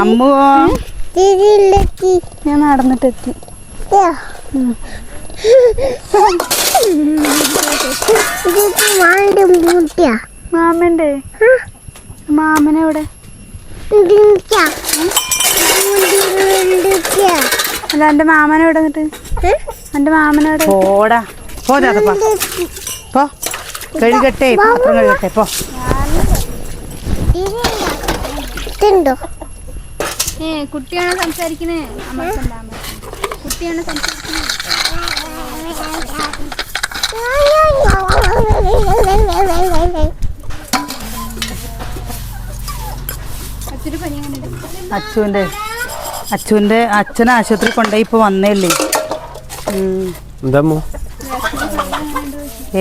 അമ്മോ. ഞാൻ നടന്നിട്ടെത്തി. മാമന്റെ മാമനെവിടെ? അല്ല എന്റെ മാമനെവിടെ നിന്നിട്ട് എന്റെ മാമനോട് പോടാ. പോ ചാത്തപ്പ പോ. കഴുകട്ടെ പാത്രം കഴുകട്ടെ പോ. ഏ കുട്ടിയാണ് സംസാരിക്കണേ? കുട്ടിയാണ് സംസാരിക്കണേ? അച്ചുവിന്റെ അച്ചുവിന്റെ അച്ഛൻ ആശുപത്രി കൊണ്ടേ ഇപ്പൊ വന്നേല്ലേ. എന്താമ്മോ?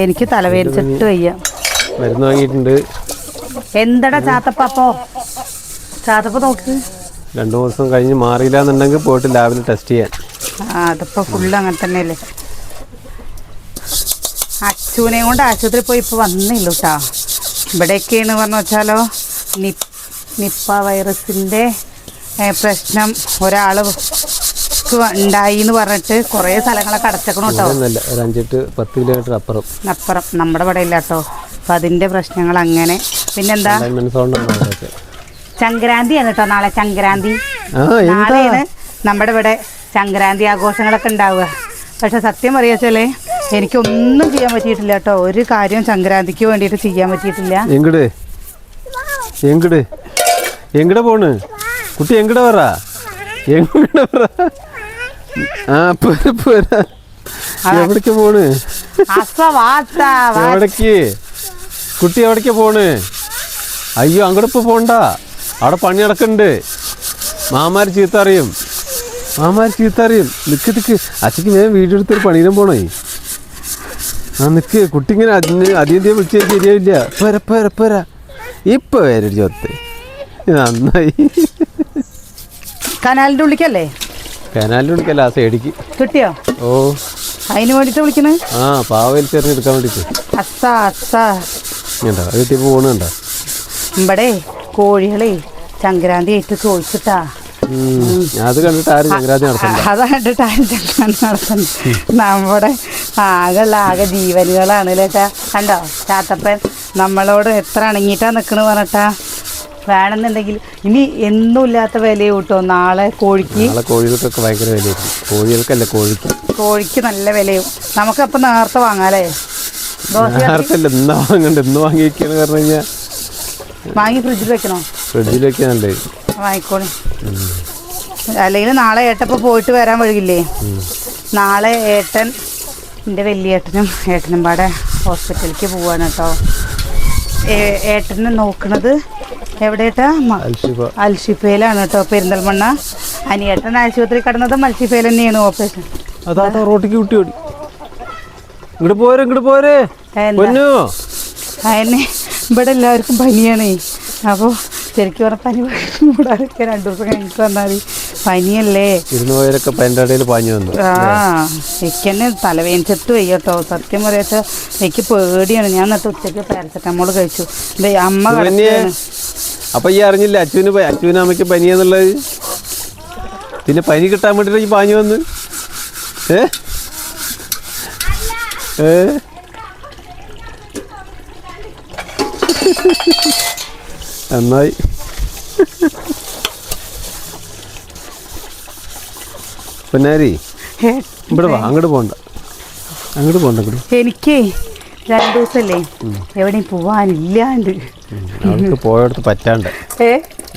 എനിക്ക് തലവേദിച്ചിട്ട് വയ്യ. മരുന്ന് വാങ്ങിയിട്ടുണ്ട്. എന്തടാ ചാത്തപ്പ ചാത്തപ്പ നോക്ക്. രണ്ടു ദിവസം കഴിഞ്ഞ് മാറിയില്ല എന്നുണ്ടെങ്കിൽ പോയിട്ട് ലാബിൽ ടെസ്റ്റ് ചെയ്യാൻ. അതിപ്പോ ഫുള്ള് അങ്ങനെ തന്നെയല്ലേ. അച്ചുവിനെ കൊണ്ട് ആശുപത്രി പോയി ഇപ്പൊ വന്നില്ല കേട്ടാ. ഇവിടെയൊക്കെയാണ് പറഞ്ഞു വെച്ചാലോ നിപ്പ വൈറസിന്റെ പ്രശ്നം. ഒരാൾ ഉണ്ടായി എന്ന് പറഞ്ഞിട്ട് കുറേ സ്ഥലങ്ങളൊക്കെ അടച്ചേക്കണം കേട്ടോ. ഒരു അഞ്ചെട്ട് പത്ത് കിലോമീറ്റർ അപ്പുറം. അപ്പുറം. നമ്മുടെ ഇവിടെ ഇല്ല കേട്ടോ. അപ്പം അതിന്റെ പ്രശ്നങ്ങൾ അങ്ങനെ. പിന്നെന്താ? സംക്രാന്തി ആണ് കേട്ടോ നാളെ സംക്രാന്തി നാളെയാണ് നമ്മുടെ ഇവിടെ സംക്രാന്തി ആഘോഷങ്ങളൊക്കെ ഉണ്ടാവുക. പക്ഷെ സത്യം പറയാച്ചാലേ എനിക്കൊന്നും ചെയ്യാൻ പറ്റിയിട്ടില്ല കേട്ടോ. ഒരു കാര്യം സംക്രാന്തിക്ക് വേണ്ടിയിട്ട് ചെയ്യാൻ പറ്റിയിട്ടില്ല. എങ്ങട്? എങ്ങട്? എങ്ങടെ പോണ്? കുട്ടി എങ്ങടെ പറ? എങ്ങടെ പറ? ആ പോരാ പോരാ. എവിടേക്ക് പോണ്? എവിടേക്ക്? കുട്ടി എവിടേക്ക് പോണ്? അയ്യോ അങ്ങോട്ട് പോണ്ട. അവിടെ പണി നടക്കണ്ട്. മാമാര് ചീത്ത അറിയും മാമാര് ചീത്ത അറിയും നിക്ക് നിക്ക്. അച്ഛക്ക് ഞാൻ വീഡിയോ എടുത്തൊരു പണിയിലും പോണേ. ആ നിക്ക്. കുട്ടി ഇങ്ങനെ അതിന് അധികം വിളിച്ചാൽ ശരിയാവില്ല. പോര പോര പോര. ഇപ്പൊ വരും ചോത്ത്. നന്നായി. കനാലിന്റെ ഉള്ളിക്കല്ലേ? കനാലിൽ വിളിക്കല്ല ആ സൈഡിക്ക് കിട്ടിയോ? ഓ. അതിന് വേണ്ടിയിട്ട് വിളിക്കണേ ആ പാവയിൽ തെരഞ്ഞെടുക്കാൻ വേണ്ടിട്ട്. അസ അസ കണ്ടോ അത് കിട്ടിയപ്പോ പോണുണ്ടോ? ഇവിടെ കോഴികളെ സംക്രാന്തി ആയിട്ട് ചോദിച്ചിട്ടാ. അത് കണ്ടിട്ട് ആരും നടത്തണ്ട. അത് നമ്മുടെ ആകെയുള്ള ആകെ ജീവനുകളാണ് കേട്ടാ കണ്ടോ? ചാത്തപ്പൻ നമ്മളോട് എത്ര അണങ്ങിയിട്ടാ നിക്കണ് പറഞ്ഞിട്ടാ? വേണമെന്നുണ്ടെങ്കിൽ ഇനി എന്നും ഇല്ലാത്ത വില കൂട്ടോ. നാളെ കോഴിക്ക്. നാളെ കോഴികൾക്കൊക്കെ ഭയങ്കര വിലയായിരിക്കും കോഴികൾക്കല്ല കോഴിക്ക്. കോഴിക്ക് നല്ല വിലയും. നമുക്കപ്പം നേരത്തെ വാങ്ങാല്ലേ? ദോശ നേരത്തല്ല ഇന്ന് വാങ്ങണ്ട. ഇന്ന് വാങ്ങിയിരിക്കാന്ന് പറഞ്ഞു കഴിഞ്ഞാൽ വാങ്ങി ഫ്രിഡ്ജിൽ വെക്കണോ? ഫ്രിഡ്ജിൽ വെക്കാൻ നല്ലത് വാങ്ങിക്കോളി അല്ലെങ്കിൽ നാളെ ഏട്ടപ്പോൾ പോയിട്ട് വരാൻ വഴിയില്ലേ നാളെ ഏട്ടൻ എന്റെ വലിയേട്ടനും ഏട്ടനും പാടെ ഹോസ്പിറ്റലിലേക്ക് പോവാണ് കേട്ടോ. ഏട്ടനെ നോക്കണത് എവിടെയേട്ടാ അൽഷിഫയിലാണ് കേട്ടോ പെരിന്തൽമണ്ണ. അനിയേട്ടൻ ആശുപത്രി കടന്നത് മത്സ്യഫയിൽ തന്നെയാണ് ഓപ്പറേഷൻ. അതാ റോട്ടിക്ക് കുട്ടി ഓടി. ഇങ്ങോട്ട് പോരെ ഇങ്ങോട്ട് പോരെ. അതന്നെ ഇവിടെ എല്ലാവർക്കും പനിയാണേ. അപ്പോൾ ശരിക്കും പറഞ്ഞ പനി കൂടാതൊക്കെ രണ്ടു ദിവസം കഴിഞ്ഞിട്ട് വന്നാൽ പനിയല്ലേ? ഇരുന്ന് പോയവരൊക്കെ പന്റെ ഇടയിൽ പാഞ്ഞു വന്നു. ആ എനിക്കെന്നെ തലവേനിച്ചിട്ട് വയ്യട്ടോ സത്യം പറയാച്ച എനിക്ക് പേടിയാണ്. ഞാൻ എന്നിട്ട് ഉച്ചയ്ക്ക് പാരസെറ്റമോൾ കഴിച്ചു. അമ്മ അപ്പൊ ഈ അറിഞ്ഞില്ല അച്ഛന് അച്ഛന് അമ്മയ്ക്ക് പനിയെന്നുള്ളത് പിന്നെ പനി കിട്ടാൻ വേണ്ടിട്ട് ഈ പാഞ്ഞു വന്ന്. ഏ? ഏ? നന്നായി. പൊന്നാരി ഇവിടെ വാ അങ്ങോട്ട് പോണ്ട. അങ്ങോട്ട് പോണ്ട എനിക്ക് എനിക്കേ രണ്ടു ദിവസല്ലേ? എവിടെയും പോവാനില്ലാണ്ട്. അവൾക്ക് പോയടത്ത് പറ്റാണ്ട്.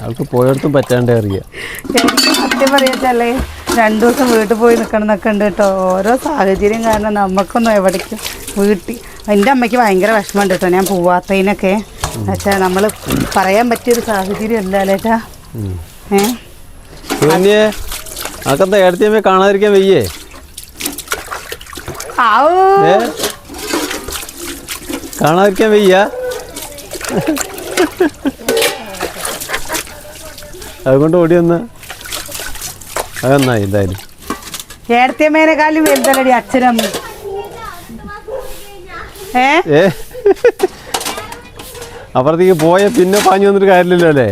അവൾക്ക് പോയടത്തും പറ്റാണ്ട് അറിയാം. സത്യം പറയാച്ചല്ലേ രണ്ടു ദിവസം വീട്ടിൽ പോയി നിൽക്കണം എന്നൊക്കെ ഉണ്ട് കേട്ടോ. ഓരോ സാഹചര്യം കാരണം നമുക്കൊന്നും എവിടേക്കും വീട്ടിൽ എന്റെ അമ്മയ്ക്ക് ഭയങ്കര വിഷമമുണ്ട് കേട്ടോ. ഞാൻ പോവാത്തതിനൊക്കെ. പക്ഷേ നമ്മൾ പറയാൻ പറ്റിയൊരു സാഹചര്യം അല്ല അല്ലേട്ടാ ഏ? സുകന്യേ അതൊക്കെ ഏടത്തിയമ്മയെ കാണാതിരിക്കാൻ വയ്യേ? കാണാതിരിക്കാൻ വയ്യ? അതുകൊണ്ട് ഓടി വന്ന അത് നന്നായി എന്തായാലും ഏടത്തിയമ്മേനെക്കാളും വലുതല്ലടി അച്ഛനമ്മ. ഏ? അപ്പുറത്തേക്ക് പോയ പിന്നെ പാഞ്ഞു വന്നിട്ട് കാര്യമില്ലല്ലോ അല്ലേ?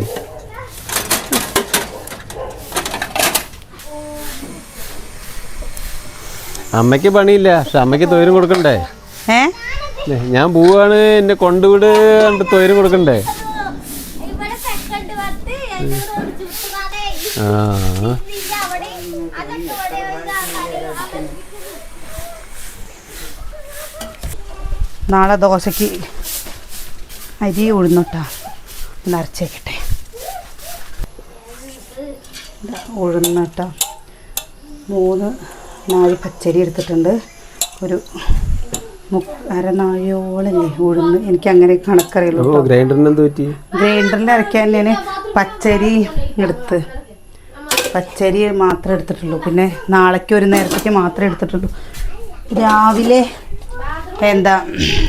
അമ്മയ്ക്ക് പണിയില്ല പക്ഷെ അമ്മയ്ക്ക് തൊഴിലും കൊടുക്കണ്ടേ? ഏ ഏ, ഞാൻ പോവാണ്. എന്നെ കൊണ്ടുവിട് കണ്ട് തൊയര് കൊടുക്കണ്ടേ? ആ. നാളെ ദോശയ്ക്ക് അരി ഉഴുന്നിട്ടാ. നിറച്ചേക്കട്ടെ ഉഴുന്നിട്ട. മൂന്ന് നാല് പച്ചരി എടുത്തിട്ടുണ്ട്. ഒരു അരനാഴിയോളം ഉഴുന്ന്. എനിക്ക് അങ്ങനെ കണക്കറിയുള്ളൂ ഗ്രൈൻഡറിൽ അരക്കാൻ ഞാൻ പച്ചരി എടുത്ത്. പച്ചരി മാത്രമേ എടുത്തിട്ടുള്ളൂ. പിന്നെ നാളേക്ക് ഒരു നേരത്തേക്ക് മാത്രമേ എടുത്തിട്ടുള്ളൂ. രാവിലെ എന്താ?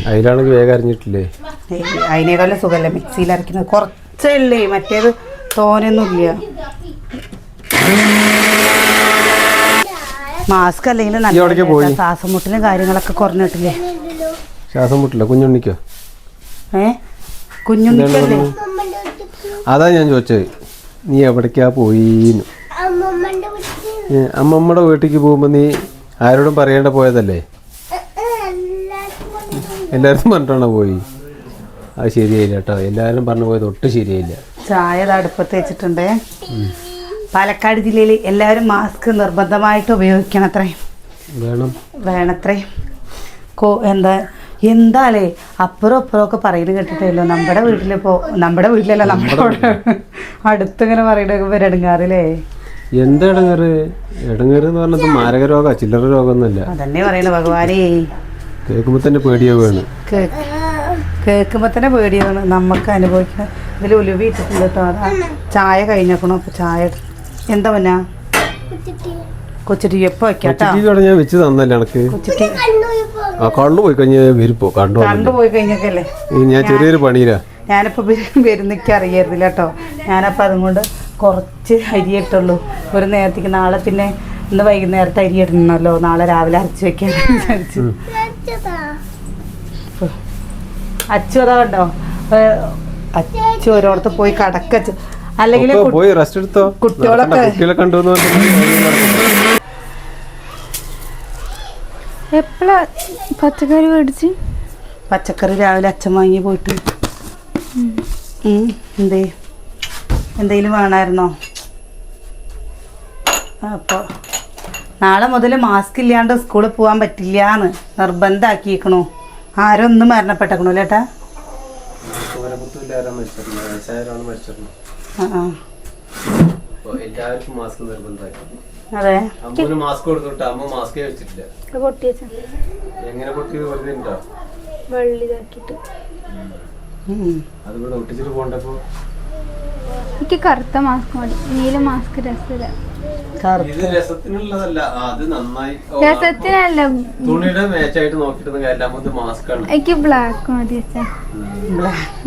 അതിലാണെങ്കിൽ വേഗം അതിനേക്കാളും സുഖമല്ല മിക്സിയിൽ അരക്കുന്നത്. കുറച്ചല്ലേ മറ്റേത് തോനൊന്നുമില്ല മാസ്ക് അല്ലെങ്കിൽ ഈ പോയി? നല്ല ശ്വാസം മുട്ടലും കാര്യങ്ങളൊക്കെ കുറഞ്ഞിട്ടില്ലേ? ശ്വാസം മുട്ടില്ല കുഞ്ഞുണ്ണിക്കോ? ഏ? കുഞ്ഞുണ്ണിക്കല്ലേ? അതാ ഞാൻ ചോദിച്ചത്. നീ എവിടേക്കാ പോയിന്ന്? അമ്മമ്മയുടെ വീട്ടിലേക്ക് പോകുമ്പോൾ നീ ആരോടും പറയേണ്ട പോയതല്ലേ? എല്ലാരും എല്ലാവരും പറഞ്ഞിട്ടാണോ പോയി? അത് ശരിയായില്ല കേട്ടോ. എല്ലാവരും പറഞ്ഞു പോയത് ഒട്ടും ശരിയായില്ല. ചായ അടുപ്പത്ത് വെച്ചിട്ടുണ്ടേ. പാലക്കാട് ജില്ലയിൽ എല്ലാവരും മാസ്ക് നിർബന്ധമായിട്ട് ഉപയോഗിക്കണം അത്രേ വേണം. വേണത്രേ. കോ എന്താ എന്താലേ അപ്പുറം അപ്പുറം ഒക്കെ പറയുന്നത് കേട്ടിട്ടല്ലോ. നമ്മുടെ വീട്ടിലിപ്പോ നമ്മുടെ വീട്ടിലല്ല നമ്മുടെ അടുത്തിങ്ങനെ പറയുന്നത് ഇടങ്ങാറില്ലേ? എന്താ ഇടങ്ങേറ്? ഇടങ്ങേറ് എന്ന് പറഞ്ഞത് മാരക രോഗ ചില്ലറ രോഗമൊന്നുമല്ല. അതന്നെ പറയണ ഭഗവാനേ. കേൾക്കുമ്പോ തന്നെ പേടിയാവുകയാണ്. കേക്ക് കേൾക്കുമ്പോൾ തന്നെ പേടിയാണ്. നമുക്ക് അനുഭവിക്കണം ഇതിൽ ഉലുവിട്ടിട്ടുണ്ട് കേട്ടോ. അതാ ചായ കഴിഞ്ഞേക്കണോ. അപ്പൊ ചായ എന്താ പിന്നെ കൊച്ചിട്ട്. എപ്പോ വെക്കാട്ടോ വി ഞാൻ വെച്ച് തന്നല്ലേ എനക്ക്? കൊച്ചിട്ട്. ആ കണ്ണു പോയി കഴിഞ്ഞാൽ വരിപ്പോ കണ്ടു കണ്ടു പോയി കഴിഞ്ഞൊക്കെയല്ലേ ഞാൻ ചെറിയൊരു പണിയിലാ. ഞാനിപ്പോൾ വരുന്നിക്ക് അറിയരുതില്ല കേട്ടോ ഞാനപ്പോൾ അതുകൊണ്ട് കുറച്ച് അരി ഇട്ടുള്ളൂ. ഒരു നേരത്തേക്ക് നാളെ പിന്നെ ഇന്ന് വൈകുന്നേരത്തെ അരി ഇടണമല്ലോ നാളെ രാവിലെ അരച്ച് വെക്കാൻ വിചാരിച്ചു അച്ചു അതാ കണ്ടോ? അച്ചു ഓരോടത്ത് പോയി കടക്കച്ചു അല്ലെങ്കിൽ പോയി റെസ്റ്റ് എടുത്തോ? കുട്ടികളൊക്കെ- കുട്ടികളെ കണ്ടു എന്ന് എപ്പോഴാ പച്ചക്കറി മേടിച്ച്? പച്ചക്കറി രാവിലെ അച്ഛൻ വാങ്ങി പോയിട്ട്. എന്തേ? എന്തെങ്കിലും വേണമായിരുന്നോ അപ്പോൾ നാളെ മുതൽ മാസ്ക് ഇല്ലാണ്ട് സ്കൂളിൽ പോകാൻ പറ്റില്ലാന്ന് നിർബന്ധമാക്കിയിരിക്കണു ആരും ഒന്നും മരണപ്പെട്ടേക്കണു ചേട്ടാ എല്ലാവർക്കും മാസ്ക് നിർബന്ധമാക്കി. അതെ. അമ്മൂന് മാസ്ക് കൊടുത്തിട്ട് അമ്മ മാസ്ക് വെച്ചിട്ടില്ല. എങ്ങനെ പൊട്ടിയത് വെറുതെ ഉണ്ടോ. അതുകൂടെ ഒട്ടിച്ചിട്ട് പോണ്ടപ്പോ എനിക്ക് കറുത്ത മാസ്ക് മതി. നീല മാസ്ക് രസമില്ല. രസത്തിനല്ല. തുണിയുടെ മാച്ചായിട്ട് നോക്കിയിട്ട് കാര്യമില്ല. അമ്മത് മാസ്ക് ആണ്. എനിക്ക് ബ്ലാക്ക് മതി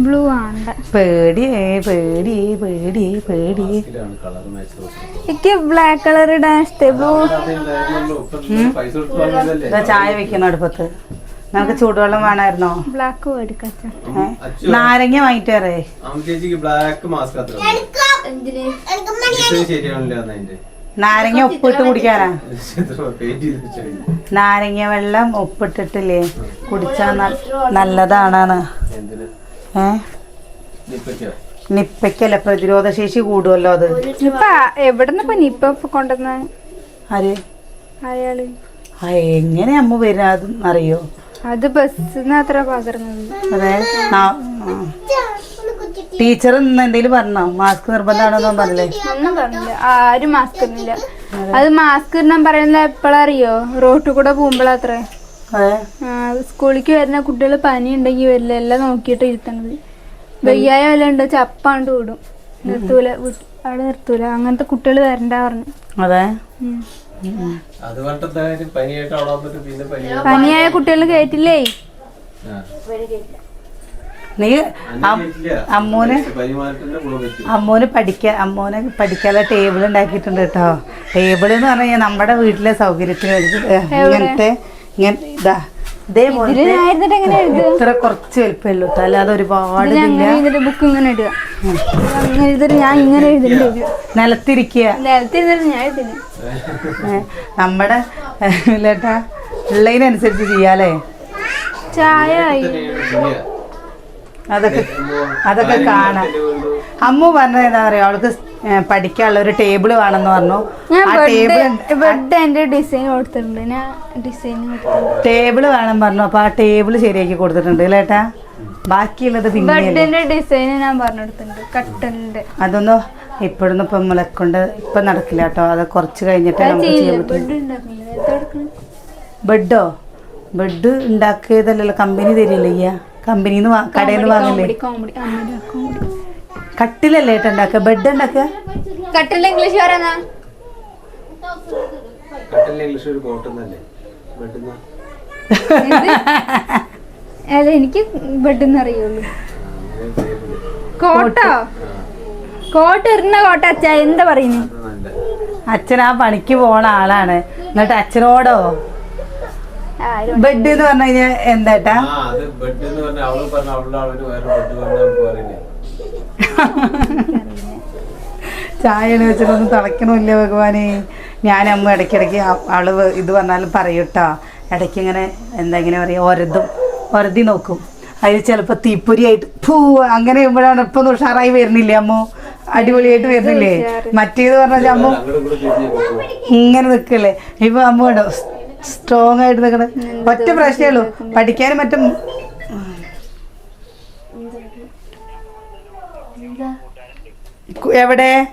ബ്ലൂ ആണ്. പേടിയേ പേടിയേ പേടിയേ പേടിയേ. ഇതിലാണ് കളർ മാച്ച് എനിക്ക് ബ്ലാക്ക് കളർ ഇടാൻ ബ്ലൂ ചായ വെക്കണം അടുപ്പത്ത്. നമുക്ക് ചൂടുവെള്ളം വേണമായിരുന്നോ? ബ്ലാക്ക്? നാരങ്ങ വാങ്ങിട്ട് വരേ. ചേച്ചിക്ക് ബ്ലാക്ക് മാസ്ക് നാരങ്ങ ഉപ്പിട്ട് കുടിക്കാനാ? നാരങ്ങ വെള്ളം ഉപ്പിട്ടിട്ടില്ലേ? കുടിച്ചാൽ നല്ലതാണെന്ന്. ഏ? നിപ്പയ്ക്കോ? നിപ്പയ്ക്കല്ല? പ്രതിരോധ ശേഷി കൂടുമല്ലോ അത്. ഇപ്പൊ എവിടെന്ന് ഇപ്പൊ നിപ്പ കൊണ്ടുവന്ന? ആര്? അയാൾ എങ്ങനെ അമ്മ വരുന്നത് അറിയോ? അത് ബസ് അത്ര പകർന്നത്. അതെ ടീച്ചർ ഇന്ന് എന്തെങ്കിലും പറഞ്ഞോ? മാസ്ക് നിർബന്ധമാണോ പറഞ്ഞില്ലേ? ഒന്നും പറഞ്ഞില്ല. ആരും മാസ്ക് ഇടുന്നില്ല. അത് മാസ്ക് ഇടാൻ പറയുന്നത് എപ്പോഴറിയോ റോട്ടിൽ കൂടെ പോകുമ്പോഴത്രേ സ്കൂളിലേക്ക് വരുന്ന കുട്ടികൾ പനി ഉണ്ടെങ്കിൽ വരില്ല. എല്ലാം നോക്കിയിട്ട് ഇരുത്തണത്. വയ്യായ വല്ല ഉണ്ട്? ചപ്പാണ്ട് വിടും നിർത്തൂല. അവിടെ നിർത്തൂല. അങ്ങനത്തെ കുട്ടികൾ വരണ്ട പറഞ്ഞു. അതെ? പനിയായ കുട്ടികൾ കയറ്റില്ലേ ആ. നീ അമ്മൂന് അമ്മൂന് പഠിക്കാൻ അമ്മൂന് പഠിക്കാനുള്ള ടേബിൾ ഉണ്ടാക്കിയിട്ടുണ്ട് കേട്ടോ ടേബിൾ എന്ന് പറഞ്ഞാൽ നമ്മുടെ വീട്ടിലെ സൗകര്യത്തിന് വേണ്ടി ഇങ്ങനത്തെ ഇങ്ങനെ ഇതാ. ഇതേപോലെ ഇത്ര കുറച്ച് വലിപ്പമല്ലോ അല്ലാതെ ഒരുപാട് ബുക്ക് ഇങ്ങനെ ഇടുക. ഞാൻ ഇങ്ങനെ നിലത്തിരിക്കുക. നേരത്തെ ഇരുന്നിട്ട് ഞാൻ നമ്മുടെ ഇല്ലേട്ടാ ഉള്ളതിനനുസരിച്ച് ചെയ്യാലേ ചായ ആയി. അതൊക്കെ അതൊക്കെ കാണാം. അമ്മു പറഞ്ഞത് എന്താ പറയാ? അവൾക്ക് പഠിക്കാനുള്ള ഒരു ടേബിൾ വേണമെന്ന് പറഞ്ഞു. ടേബിൾ ആ ടേബിൾ ഡിസൈൻ കൊടുത്തിട്ടുണ്ട്. ഞാൻ ഡിസൈൻ കൊടുത്തിട്ടുണ്ട്. ടേബിൾ വേണം പറഞ്ഞു. അപ്പൊ ആ ടേബിൾ ശരിയാക്കി കൊടുത്തിട്ടുണ്ട് അല്ലേട്ടാ ബാക്കിയുള്ളത് പിന്നെ ഡിസൈൻ ഞാൻ പറഞ്ഞെടുത്തിട്ടുണ്ട് കട്ടലിന്റെ അതൊന്നും ഇപ്പോഴൊന്നും ഇപ്പൊ നമ്മളെ കൊണ്ട് ഇപ്പൊ നടക്കില്ല കേട്ടോ. അത് കുറച്ച് കഴിഞ്ഞിട്ട് നമുക്ക് ചെയ്യാൻ പറ്റും. ബെഡ് ബെഡോ ബെഡ് ഉണ്ടാക്കിയതല്ലല്ലോ. കമ്പനി തരില്ലേ കമ്പനിയിൽ നിന്ന് കടയിൽ നിന്ന് വാങ്ങില്ലേ? കട്ടിലല്ലേ ഏട്ടാ ഉണ്ടാക്കുക? ബെഡ് ഉണ്ടാക്കുക? ഇംഗ്ലീഷ് ഒരു അല്ല എനിക്ക് ബെഡ് അറിയുള്ളൂ. കോട്ടോ? കോട്ട് ഇടുന്ന കോട്ട അച്ഛ എന്താ പറയുന്നത് അച്ഛൻ ആ പണിക്ക് പോണ ആളാണ്. എന്നിട്ട് അച്ഛനോടോ? ബെഡ് എന്ന് പറഞ്ഞു കഴിഞ്ഞാൽ എന്താട്ടാ? ആ അത് ബെഡ് എന്ന് പറഞ്ഞ അവൾ പറഞ്ഞ അവളുടെ ആളിന് വേറെ ബെഡ് പറഞ്ഞ ചായ വെച്ചിട്ടൊന്നും തിളക്കണമില്ല ഭഗവാനെ? ഞാൻ അമ്മ ഇടയ്ക്കിടയ്ക്ക് അവൾ ഇത് പറഞ്ഞാലും പറയൂട്ടോ ഇടയ്ക്ക് ഇങ്ങനെ എന്താ ഇങ്ങനെ പറയുക ഒരതും ഒരതി നോക്കും. അതിൽ ചിലപ്പോൾ തീപ്പൊരിയായിട്ട് പൂ അങ്ങനെ ചെയ്യുമ്പോഴാണ് ഇപ്പൊ ഉഷാറായി വരുന്നില്ലേ അമ്മ? അടിപൊളിയായിട്ട് വരുന്നില്ലേ? മറ്റേത് പറഞ്ഞാൽ അമ്മ ഇങ്ങനെ നിൽക്കല്ലേ ഇപ്പൊ അമ്മ വേണ്ടോ സ്ട്രോങ് ആയിട്ട് നിൽക്കണ ഒറ്റ പ്രശ്നമേ ഉള്ളൂ. പഠിക്കാനും മറ്റും. എവിടെ?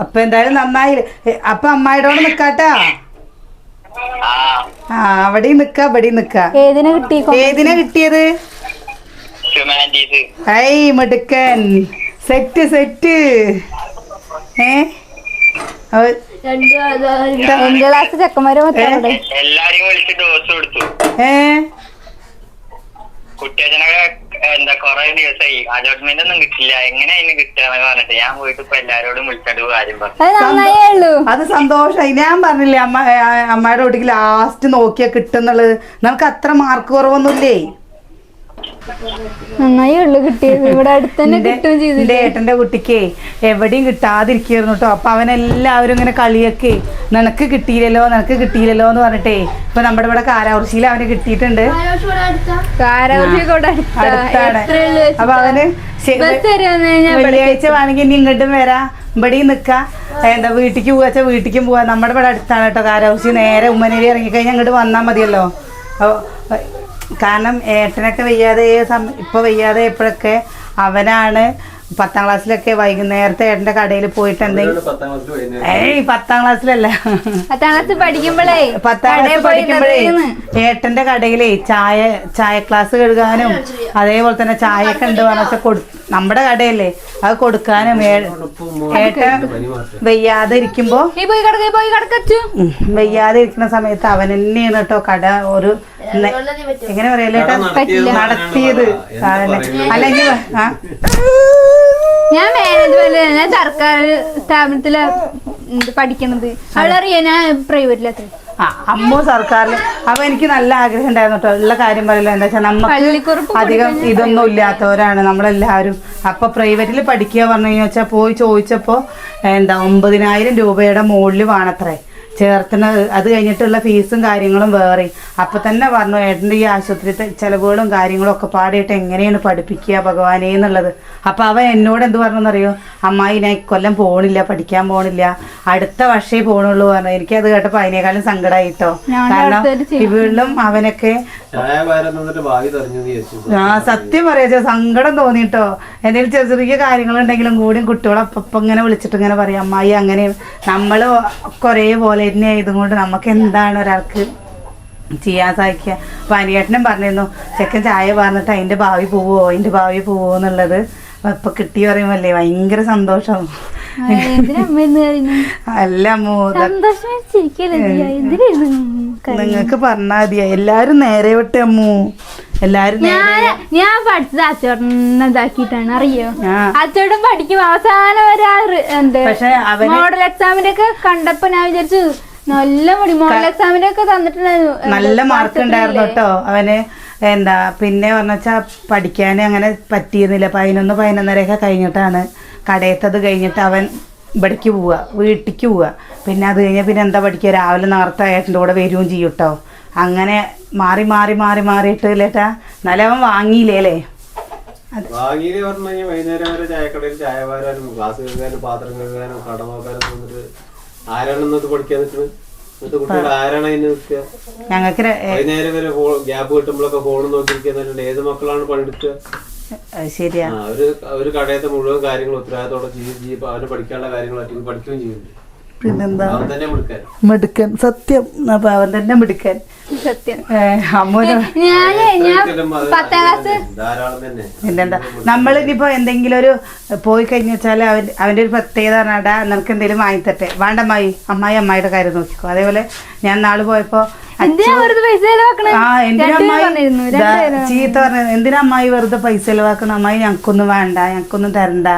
അപ്പൊ എന്തായാലും നന്നായി. അപ്പൊ അമ്മായിടോട് നിക്കാട്ടാ? ആ. ആ അവിടെയും നിക്ക ഇവിടെയും നിക്ക. ഏതിനെ കിട്ടി ഏതിനാ കിട്ടിയത്? ഐ മിടുക്കൻ. Set set. ഏ? ക്ലാസ് ചെക്കന്മാരെ മൊത്തം അവിടെ എല്ലാരെയും വിളിച്ച് ഡോസ് കൊടുത്തു. ഏ? കുട്ടിയച്ഛനൊക്കെ എന്താ കൊറേ ദിവസമായി അലോട്ട്മെന്റ് ഒന്നും കിട്ടില്ല. എങ്ങനെ അതിന് കിട്ടുക പറഞ്ഞിട്ട് ഞാൻ പോയിട്ട് ഇപ്പൊ എല്ലാരോടും വിളിച്ചിട്ട് കാര്യം പറഞ്ഞു. അത് സന്തോഷായി. സന്തോഷമായി ഞാൻ പറഞ്ഞില്ലേ അമ്മ അമ്മയുടെ വീട്ടിൽ ലാസ്റ്റ് നോക്കിയാ കിട്ടുന്നുള്ളത്. നമുക്ക് അത്ര മാർക്ക് കുറവൊന്നുമില്ലേ? നന്നായേ ഉള്ളു കിട്ടിയത്. ഇവിടെ അടുത്ത് തന്നെ എന്റെ കിട്ടുകയും ചെയ്തില്ല? ഏട്ടന്റെ കുട്ടിക്ക് എവിടെയും കിട്ടാതിരിക്കായിരുന്നു കേട്ടോ അപ്പൊ അവനെല്ലാവരും ഇങ്ങനെ കളിയൊക്കെ നിനക്ക് കിട്ടിയില്ലല്ലോ നിനക്ക് കിട്ടിയില്ലല്ലോ എന്ന് പറഞ്ഞിട്ടേ ഇപ്പൊ നമ്മുടെ ഇവിടെ കാരാവർച്ചിയിൽ അവന് കിട്ടിയിട്ടുണ്ട്. അടുത്താണ്. അപ്പൊ അവന് വെള്ളിയാഴ്ച വേണമെങ്കിൽ ഇനി ഇങ്ങോട്ടും വരാം. ഇവിടെയും നിക്കാം. എന്താ വീട്ടിക്ക് പോവാച്ച വീട്ടിക്കും പോവാ. നമ്മുടെ ഇവിടെ അടുത്താണ് കേട്ടോ കാരാവശ്യം നേരെ ഉമ്മനേരി ഇറങ്ങിക്കഴിഞ്ഞാൽ ഇങ്ങോട്ട് വന്നാൽ മതിയല്ലോ. കാരണം ഏട്ടനൊക്കെ വയ്യാതെ സമ- ഇപ്പൊ വയ്യാതെ എപ്പോഴൊക്കെ അവനാണ് പത്താം ക്ലാസ്സിലൊക്കെ വൈകുന്നേരത്തെ ഏട്ടന്റെ കടയിൽ പോയിട്ട് എന്തെങ്കിലും ഏയ് പത്താം ക്ലാസ്സിലല്ല. പത്താം ക്ലാസ് പഠിക്കുമ്പോഴേ പത്താം ക്ലാസ് പഠിക്കുമ്പോഴേ. ഏട്ടന്റെ കടയിലേ ചായ ചായ ക്ലാസ് കഴുകാനും അതേപോലെ തന്നെ ചായ ഒക്കെ ഉണ്ട് പറഞ്ഞാൽ കൊടു നമ്മുടെ കടയല്ലേ അത് കൊടുക്കാനും ഏട്ടൻ വയ്യാതെ ഇരിക്കുമ്പോ വെയ്യാതെ ഇരിക്കുന്ന സമയത്ത് അവൻ തന്നെയാണ് കേട്ടോ കട ഒരു എങ്ങനെ പറയല്ലേ? ഏട്ടാ? നടത്തിയത് അല്ലെങ്കിൽ ഞാൻ മാനേജ്മെന്റ് ഞാൻ സർക്കാർ സ്ഥാപനത്തിൽ പഠിക്കണത്. അവളറിയാ ഞാൻ പ്രൈവറ്റിലെത്തി ആ അമ്മ സർക്കാരിൽ അപ്പൊ എനിക്ക് നല്ല ആഗ്രഹം ഉണ്ടായിരുന്നു കേട്ടോ ഉള്ള കാര്യം പറയില്ല. എന്താ വെച്ചാൽ നമുക്ക് അധികം ഇതൊന്നും ഇല്ലാത്തവരാണ് നമ്മളെല്ലാവരും. അപ്പൊ പ്രൈവറ്റിൽ പഠിക്കുക പറഞ്ഞു കഴിഞ്ഞാൽ പോയി ചോദിച്ചപ്പോ എന്താ ഒമ്പതിനായിരം രൂപയുടെ മുകളിൽ വേണത്രേ. ചേർത്തുന്ന അത് കഴിഞ്ഞിട്ടുള്ള ഫീസും കാര്യങ്ങളും വേറെ. അപ്പൊ തന്നെ പറഞ്ഞു ഏട്ടന്റെ ഈ ആശുപത്രി ചെലവുകളും കാര്യങ്ങളും ഒക്കെ പാടിയിട്ട് എങ്ങനെയാണ് പഠിപ്പിക്കുക ഭഗവാനെ എന്നുള്ളത്. അപ്പൊ അവൻ എന്നോട് എന്ത് പറഞ്ഞെന്നറിയോ? അമ്മായി ഞാൻ ഇക്കൊല്ലം പോണില്ല പഠിക്കാൻ പോണില്ല. അടുത്ത വർഷേ പോണുള്ളൂ പറഞ്ഞു. എനിക്ക് അത് കേട്ടപ്പോ അതിനേക്കാളും സങ്കടമായിട്ടോ കാരണം ഇവളിലും അവനൊക്കെ ആ സത്യം പറയാ സങ്കടം തോന്നിട്ടോ. എന്തെങ്കിലും ചെറിയ ചെറിയ കാര്യങ്ങളുണ്ടെങ്കിലും കൂടിയും കുട്ടികളെ അപ്പം ഇങ്ങനെ വിളിച്ചിട്ട് ഇങ്ങനെ പറയാം അമ്മായി അങ്ങനെ നമ്മൾ കുറേ പോലെ തന്നെ കൊണ്ട് നമുക്ക് എന്താണ് ഒരാൾക്ക് ചെയ്യാൻ സാധിക്കുക? അപ്പം അനിയേട്ടനും പറഞ്ഞിരുന്നു ചെക്കൻ ചായ പറഞ്ഞിട്ട് അതിന്റെ ഭാവി പോവോ? അതിന്റെ ഭാവി പോവോ എന്നുള്ളത് ഇപ്പം കിട്ടി പറയുമല്ലേ ഭയങ്കര സന്തോഷം. അല്ല അമ്മു നിങ്ങൾക്ക് പറഞ്ഞാ മതിയാ എല്ലാരും നേരെ വിട്ടേ അമ്മു. എല്ലാരും ഞാൻ പഠിച്ചത് അച്ചോടനെ ഇതാക്കിട്ടാണ് അറിയോ? അച്ചോടൻ പഠിക്കും അവസാനം വരെ എന്ത്? മോഡൽ എക്സാമിന്റെ ഒക്കെ കണ്ടപ്പോ ഞാൻ വിചാരിച്ചു നല്ല മടി മോഡൽ എക്സാമിന്റെ ഒക്കെ തന്നിട്ടുണ്ടായിരുന്നു. നല്ല മാർക്ക് ഉണ്ടായിരുന്നു? കേട്ടോ. അവന് എന്താ പിന്നെ പറഞ്ഞാ പഠിക്കാൻ അങ്ങനെ പറ്റിയിരുന്നില്ല. പതിനൊന്ന് പതിനൊന്നരയൊക്കെ കഴിഞ്ഞിട്ടാണ്. കടയത്തത് കഴിഞ്ഞിട്ട് അവൻ ഇവിടേക്ക് പോവുക വീട്ടിലേക്ക് പോവുക. പിന്നെ അത് കഴിഞ്ഞാൽ പിന്നെ എന്താ പഠിക്കുക? രാവിലെ നേരത്തെ ഏട്ടന്റെ കൂടെ വരികയും ചെയ്യും കേട്ടോ. അങ്ങനെ മാറി മാറി മാറി മാറിയിട്ട് ലേട്ടാ എന്നാലും അവൻ വാങ്ങിയില്ലേ അല്ലേ? വാങ്ങിയിൽ പറഞ്ഞു കഴിഞ്ഞാൽ വൈകുന്നേരം വരെ ചായക്കടയിൽ ചായ വാരാനും ഗ്ലാസ് കഴുകാനും പാത്രം കഴുകാനും കട നോക്കാനും വന്നിട്ട് ആരാണ് ഇന്നത്തെ പഠിക്കാൻ നിൽക്കുന്നത് കുട്ടികൾ ആരാണ് അതിന് ഞങ്ങൾക്ക് വൈകുന്നേരം വരെ ഗ്യാപ്പ് കിട്ടുമ്പോഴൊക്കെ ഫോൺ നോക്കിയിരിക്കുന്നുണ്ട് ഏത് മക്കളാണ് പണിയെടുക്കുക ശരിയാ. അവർ അവർ കടയത്തെ മുഴുവൻ കാര്യങ്ങൾ ഉത്തരവാദിത്തോടെ ചെയ്യും അവന് പഠിക്കാനുള്ള കാര്യങ്ങൾ ഒറ്റയ്ക്ക് പഠിക്കുകയും ചെയ്യുന്നുണ്ട്. പിന്നെന്താ? മിടുക്കൻ. സത്യം. അപ്പൊ അവൻ തന്നെ മിടുക്കൻ. സത്യം. പിന്നെന്താ നമ്മളിനിപ്പോ എന്തെങ്കിലും ഒരു പോയി കഴിഞ്ഞു വെച്ചാൽ അവൻ അവന്റെ ഒരു പ്രത്യേകത പറഞ്ഞാടാ നിനക്ക് എന്തെങ്കിലും വാങ്ങിത്തട്ടെ വേണ്ട അമ്മായി. അമ്മായി അമ്മായിയുടെ കാര്യം നോക്കിക്കോ. അതേപോലെ ഞാൻ നാൾ പോയപ്പോ ചെലവാക്കണേ? ചീത്ത പറഞ്ഞ എന്തിനാ അമ്മായി വെറുതെ പൈസ ചെലവാക്കുന്ന അമ്മായി ഞങ്ങൾക്കൊന്നും വേണ്ട ഞങ്ങൾക്കൊന്നും തരണ്ട.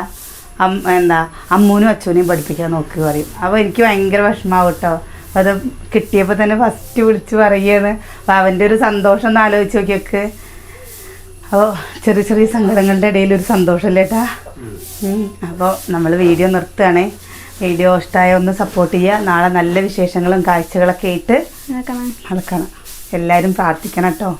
എന്താ അമ്മൂനും അച്ഛനെയും പഠിപ്പിക്കാൻ നോക്ക് പറയും. അപ്പോൾ എനിക്ക് ഭയങ്കര വിഷമാവും കേട്ടോ. അത് കിട്ടിയപ്പോൾ തന്നെ ഫസ്റ്റ് വിളിച്ച് പറയുകയാണ് അപ്പോൾ അവന്റെ ഒരു സന്തോഷം ഒന്ന് ആലോചിച്ച് നോക്കിയൊക്കെ. അപ്പോൾ ചെറിയ ചെറിയ സങ്കടങ്ങളുടെ ഇടയിൽ ഒരു സന്തോഷമല്ലേ ഏട്ടാ? അപ്പോൾ നമ്മൾ വീഡിയോ നിർത്തുകയാണേ. വീഡിയോ ഇഷ്ടമായ ഒന്ന് സപ്പോർട്ട് ചെയ്യുക. നാളെ നല്ല വിശേഷങ്ങളും കാഴ്ചകളൊക്കെ ആയിട്ട് നടക്കണം. എല്ലാവരും പ്രാർത്ഥിക്കണം കേട്ടോ.